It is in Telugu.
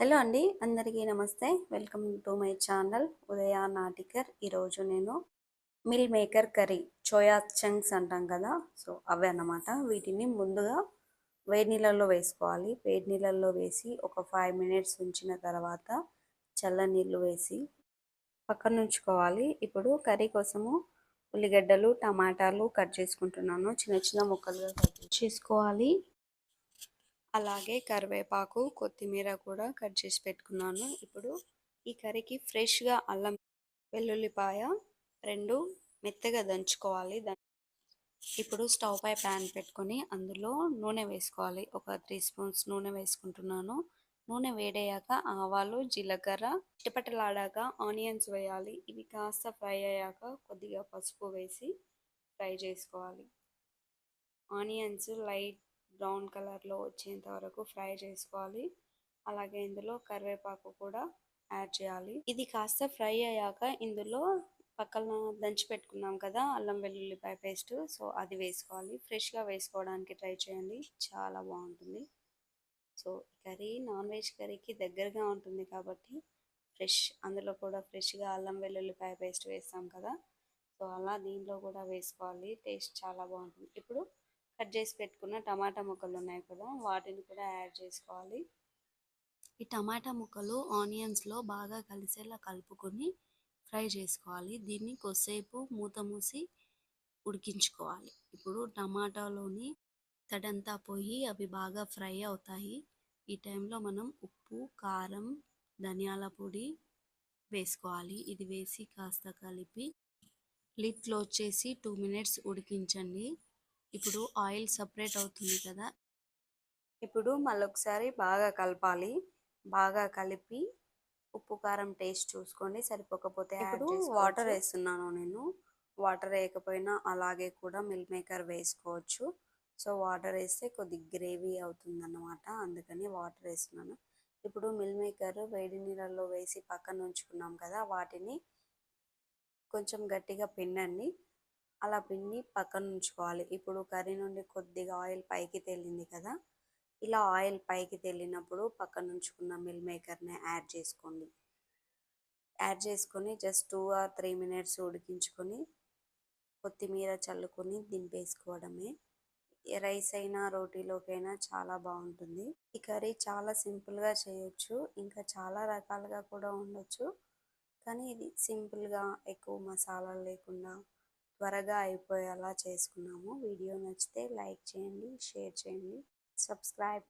హలో అండి అందరికీ నమస్తే. Welcome to my channel Udaya Natikar. ఈరోజు నేను meal maker curry soya chunks అంటాం కదా. సో అవే అన్నమాట. వీటిని ముందుగా వేడి నీళ్ళల్లో వేసుకోవాలి. వేడి నీళ్ళల్లో వేసి ఒక ఫైవ్ మినిట్స్ ఉంచిన తర్వాత చల్ల నీళ్ళు వేసి పక్కన ఉంచుకోవాలి ఇప్పుడు కర్రీ కోసము ఉల్లిగడ్డలు టమాటాలు కట్ చేసుకుంటున్నాను. చిన్న చిన్న ముక్కలుగా కట్ చేసుకోవాలి. అలాగే కరివేపాకు కొత్తిమీర కూడా కట్ చేసి పెట్టుకున్నాను. ఇప్పుడు ఈ కర్రీకి ఫ్రెష్గా అల్లం వెల్లుల్లిపాయ రెండు మెత్తగా దంచుకోవాలి. ఇప్పుడు స్టవ్ పై ప్యాన్ పెట్టుకొని అందులో నూనె వేసుకోవాలి. ఒక త్రీ స్పూన్స్ నూనె వేసుకుంటున్నాను. నూనె వేడయ్యాక ఆవాలు జీలకర్ర చిటపటలాడాక ఆనియన్స్ వేయాలి. ఇవి కాస్త ఫ్రై అయ్యాక కొద్దిగా పసుపు వేసి ఫ్రై చేసుకోవాలి. ఆనియన్స్ లైట్ బ్రౌన్ కలర్లో వచ్చేంత వరకు ఫ్రై చేసుకోవాలి. అలాగే ఇందులో కరివేపాకు కూడా యాడ్ చేయాలి. ఇది కాస్త ఫ్రై అయ్యాక ఇందులో పక్కన దంచి పెట్టుకున్నాం కదా అల్లం వెల్లుల్లిపాయ పేస్ట్. సో అది వేసుకోవాలి. ఫ్రెష్గా వేసుకోవడానికి ట్రై చేయండి. చాలా బాగుంటుంది. సో కర్రీ నాన్ వెజ్ కర్రీకి దగ్గరగా ఉంటుంది కాబట్టి ఫ్రెష్ అందులో కూడా ఫ్రెష్గా అల్లం వెల్లుల్లిపాయ పేస్ట్ వేస్తాం కదా. సో అలా దీంట్లో కూడా వేసుకోవాలి. టేస్ట్ చాలా బాగుంటుంది. ఇప్పుడు కట్ చేసి పెట్టుకున్న టమాటా ముక్కలు ఉన్నాయి కదా వాటిని కూడా యాడ్ చేసుకోవాలి. ఈ టమాటా ముక్కలు ఆనియన్స్లో బాగా కలిసేలా కలుపుకొని ఫ్రై చేసుకోవాలి. దీన్ని కొద్దిసేపు మూత మూసి ఉడికించుకోవాలి. ఇప్పుడు టమాటాలోని తడంతా పోయి అవి బాగా ఫ్రై అవుతాయి. ఈ టైంలో మనం ఉప్పు కారం ధనియాల పొడి వేసుకోవాలి. ఇది వేసి కాస్త కలిపి లిడ్ క్లోజ్ చేసి టూ మినిట్స్ ఉడికించండి. ఇప్పుడు ఆయిల్ సపరేట్ అవుతుంది కదా. ఇప్పుడు మళ్ళొకసారి బాగా కలపాలి. బాగా కలిపి ఉప్పు కారం టేస్ట్ చూసుకోండి. సరిపోకపోతే ఇప్పుడు వాటర్ వేస్తున్నాను నేను. వాటర్ వేయకపోయినా అలాగే కూడా మిల్ మేకర్ వేసుకోవచ్చు. సో వాటర్ వేస్తే కొద్ది గ్రేవీ అవుతుంది అన్నమాట అందుకని వాటర్ వేస్తున్నాను. ఇప్పుడు మిల్ మేకర్ వేడి నీళ్ళల్లో వేసి పక్కన ఉంచుకున్నాం కదా వాటిని కొంచెం గట్టిగా పిండండి. అలా పిండి పక్కన ఉంచుకోవాలి ఇప్పుడు కర్రీ నుండి కొద్దిగా ఆయిల్ పైకి తేలింది కదా ఇలా ఆయిల్ పైకి తేలినప్పుడు పక్కన ఉంచుకున్న మిల్ మేకర్ని యాడ్ చేసుకోండి. యాడ్ చేసుకొని just two or three minutes ఉడికించుకొని కొత్తిమీర చల్లుకొని దింపేసుకోవడమే. రైస్ అయినా రోటీలోకైనా చాలా బాగుంటుంది. ఈ కర్రీ చాలా సింపుల్గా చేయొచ్చు ఇంకా చాలా రకాలుగా కూడా ఉండొచ్చు. కానీ ఇది సింపుల్గా ఎక్కువ మసాలాలు లేకుండా త్వరగా అయిపోయేలా చేసుకున్నాము. వీడియో నచ్చితే లైక్ చేయండి షేర్ చేయండి సబ్స్క్రైబ్